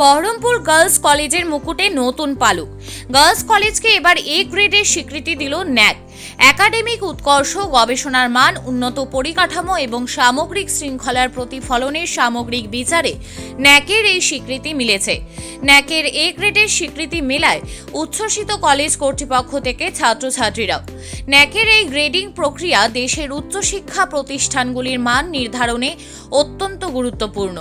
Baharampur girls কলেজের মুকুটে নতুন পালক। গার্লস কলেজকে এবার এ গ্রেডের স্বীকৃতি দিল ন্যাক। একাডেমিক উৎকর্ষ, গবেষণার মান, উন্নত পরিকাঠামো এবং সামগ্রিক শৃঙ্খলার প্রতিফলনের সামগ্রিক বিচারে ন্যাকের এই স্বীকৃতি মিলেছে। ন্যাকের এ গ্রেডের স্বীকৃতি মেলায় উচ্ছ্বসিত কলেজ কর্তৃপক্ষ থেকে ছাত্রছাত্রীরাও। ন্যাকের এই গ্রেডিং প্রক্রিয়া দেশের উচ্চশিক্ষা প্রতিষ্ঠানগুলির মান নির্ধারণে অত্যন্ত গুরুত্বপূর্ণ।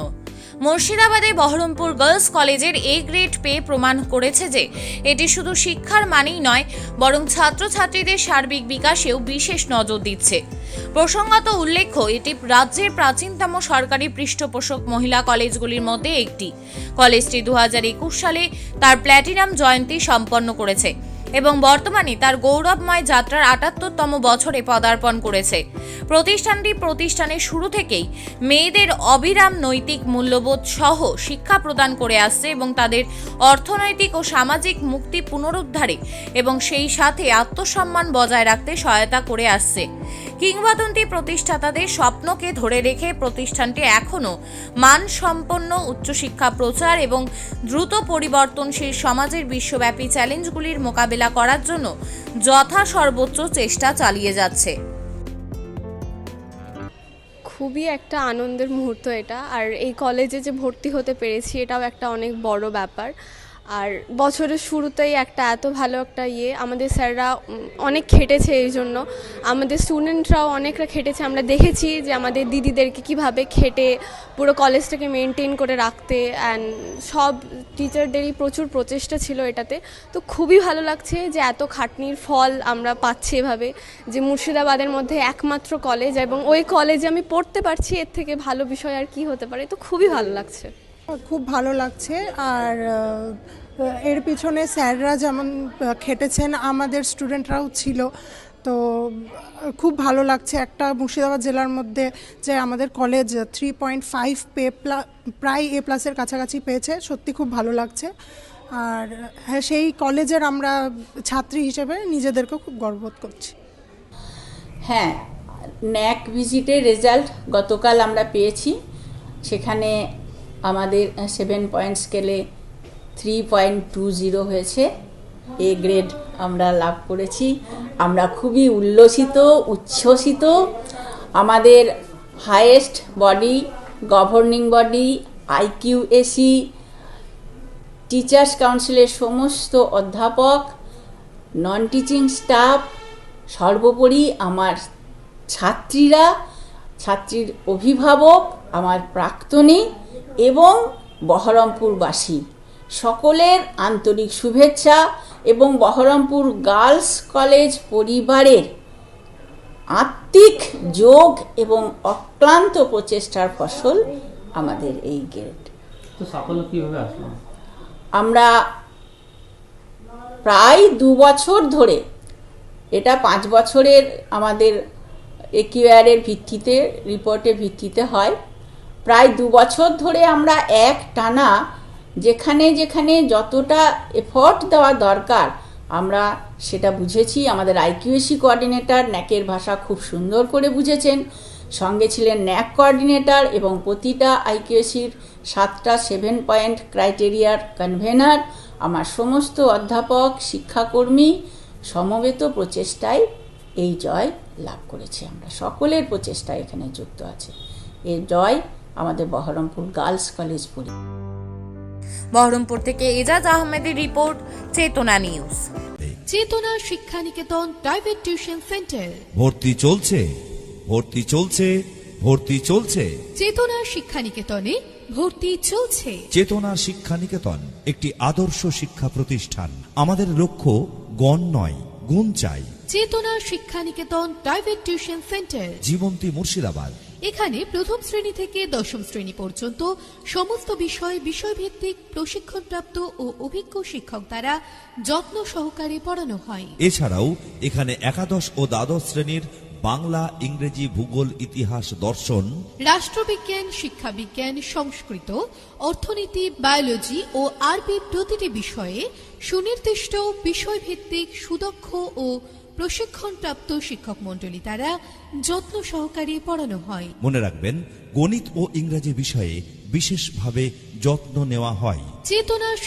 মুর্শিদাবাদে বহরমপুর গার্লস কলেজের এ গ্রেড পেয়ে প্রমাণ করেছে যে এটি শুধু শিক্ষার মানেই নয়, বরং ছাত্রছাত্রীদের সার্বিক বিকাশেও বিশেষ নজর দিচ্ছে। প্রসঙ্গত উল্লেখ্য, এটি রাজ্যের প্রাচীনতম সরকারি পৃষ্ঠপোষক মহিলা কলেজগুলির মধ্যে একটি। কলেজটি দু হাজার একুশ সালে তার প্ল্যাটিনাম জয়ন্তী সম্পন্ন করেছে। এবং বর্তমানে তার গৌরবময় যাত্রার আটাত্তরতম বছরে পদার্পণ করেছে। প্রতিষ্ঠানটি প্রতিষ্ঠানের শুরু থেকেই মেয়েদের অবিরাম নৈতিক মূল্যবোধ সহ শিক্ষা প্রদান করে আসছে এবং তাদের অর্থনৈতিক ও সামাজিক মুক্তি পুনরুদ্ধারে এবং সেই সাথে আত্মসম্মান বজায় রাখতে সহায়তা করে আসছে। কিংবদন্তি প্রতিষ্ঠাতাদের স্বপ্নকে ধরে রেখে প্রতিষ্ঠানটি এখনও মানসম্পন্ন উচ্চশিক্ষা প্রচার এবং দ্রুত পরিবর্তনশীল সমাজের বিশ্বব্যাপী চ্যালেঞ্জগুলির মোকাবেলা করার জন্য যথা সর্বোচ্চ চেষ্টা চালিয়ে যাচ্ছে। খুবই একটা আনন্দের মুহূর্ত এটা। আর এই কলেজে যে ভর্তি হতে পেরেছি এটাও একটা অনেক বড় ব্যাপার। আর বছরের শুরুতেই একটা এত ভালো একটা ইয়ে আমাদের স্যাররা অনেক খেটেছে এই জন্য। আমাদের স্টুডেন্টরাও অনেকরা খেটেছে। আমরা দেখেছি যে আমাদের দিদিদেরকে কীভাবে খেটে পুরো কলেজটাকে মেনটেন করে রাখতে অ্যান্ড সব টিচারদেরই প্রচুর প্রচেষ্টা ছিল এটাতে। তো খুবই ভালো লাগছে যে এত খাটনির ফল আমরা পাচ্ছি এভাবে, যে মুর্শিদাবাদের মধ্যে একমাত্র কলেজ এবং ওই কলেজে আমি পড়তে পারছি, এর থেকে ভালো বিষয় আর কি হতে পারে। তো খুবই ভালো লাগছে। খুব ভালো লাগছে। আর এর পিছনে স্যাররা যেমন খেটেছেন, আমাদের স্টুডেন্টরাও ছিল। তো, খুব ভালো লাগছে একটা মুর্শিদাবাদ জেলার মধ্যে যে আমাদের কলেজ থ্রি পয়েন্ট ফাইভ পে প্রায় এ প্লাসের কাছাকাছি পেয়েছে। সত্যি খুব ভালো লাগছে। আর হ্যাঁ সেই কলেজের আমরা ছাত্রী হিসেবে নিজেদেরকেও খুব গর্ববোধ করছি। হ্যাঁ ন্যাক ভিজিটের রেজাল্ট গতকাল আমরা পেয়েছি। সেখানে আমাদের সেভেন পয়েন্ট স্কেলে থ্রি পয়েন্ট টু জিরো হয়েছে। এ গ্রেড আমরা লাভ করেছি। আমরা খুবই উল্লসিত, উচ্ছ্বসিত। আমাদের highest body governing body IQAC teachers কাউন্সিলের সমস্ত অধ্যাপক নন টিচিং স্টাফ সর্বোপরি আমার ছাত্রীরা, ছাত্রীর অভিভাবক, আমার প্রাক্তনী এবং বহরমপুরবাসী। সকলের আন্তরিক শুভেচ্ছা এবং বহরমপুর গার্লস কলেজ পরিবারের আত্মিক যোগ এবং অক্লান্ত প্রচেষ্টার ফসল আমাদের এই আসলো? আমরা প্রায় দু বছর ধরে এটা পাঁচ বছরের আমাদের একিউআরের ভিত্তিতে রিপোর্টের ভিত্তিতে হয়। প্রায় দু বছর ধরে আমরা এক টানা যেখানে যেখানে যতটা এফর্ট দেওয়া দরকার, আমরা সেটা বুঝেছি। আমাদের আইকিউএসি কোঅর্ডিনেটর ন্যাকের ভাষা খুব সুন্দর করে বুঝেছেন। সঙ্গে ছিলেন ন্যাক কোঅর্ডিনেটর এবং প্রতিটা আইকিউএসির সাতটা সেভেন পয়েন্ট ক্রাইটেরিয়ার কনভেনার আমার সমস্ত অধ্যাপক, শিক্ষাকর্মী সমবেত প্রচেষ্টায় এই জয় লাভ করেছি। আমরা সকলের প্রচেষ্টা এখানে যুক্ত আছে। এই জয় আমাদের বহরমপুর গার্লস কলেজ পরি বহরমপুর থেকে এজাজ আহমেদের রিপোর্ট চেতনা নিউজ। চেতনা Shiksha Niketan private tuition centre. ভর্তি চলছে ভর্তি চলছে ভর্তি চলছে। চেতনা শিক্ষা নিকেতনে ভর্তি চলছে। চেতনা শিক্ষা নিকেতন একটি আদর্শ শিক্ষা প্রতিষ্ঠান। আমাদের লক্ষ্য গণ নয় গুণ চাই। Chetana Shiksha Niketan private tuition centre. Jibanti Murshidabad. এখানে প্রথম শ্রেণি থেকে দশম শ্রেণি পর্যন্ত সমস্ত বিষয় বিষয়ভিত্তিক প্রশিক্ষণপ্রাপ্ত ও অভিজ্ঞ শিক্ষক দ্বারা যত্ন সহকারে পড়ানো হয়। এছাড়াও এখানে একাদশ ও দ্বাদশ শ্রেণির বাংলা ইংরেজি ভূগোল ইতিহাস দর্শন রাষ্ট্রবিজ্ঞান শিক্ষাবিজ্ঞান সংস্কৃত অর্থনীতি বায়োলজি ও আরবি প্রতিটি বিষয়ে সুনির্দিষ্ট বিষয়ভিত্তিক সুদক্ষ ও প্রশিক্ষণপ্রাপ্ত শিক্ষক মণ্ডলী দ্বারা যত্ন সহকারে পড়ানো হয়। মনে রাখবেন গণিত ও ইংরাজি বিষয়ে বিশেষভাবে যত্ন নেওয়া হয়। চেতনা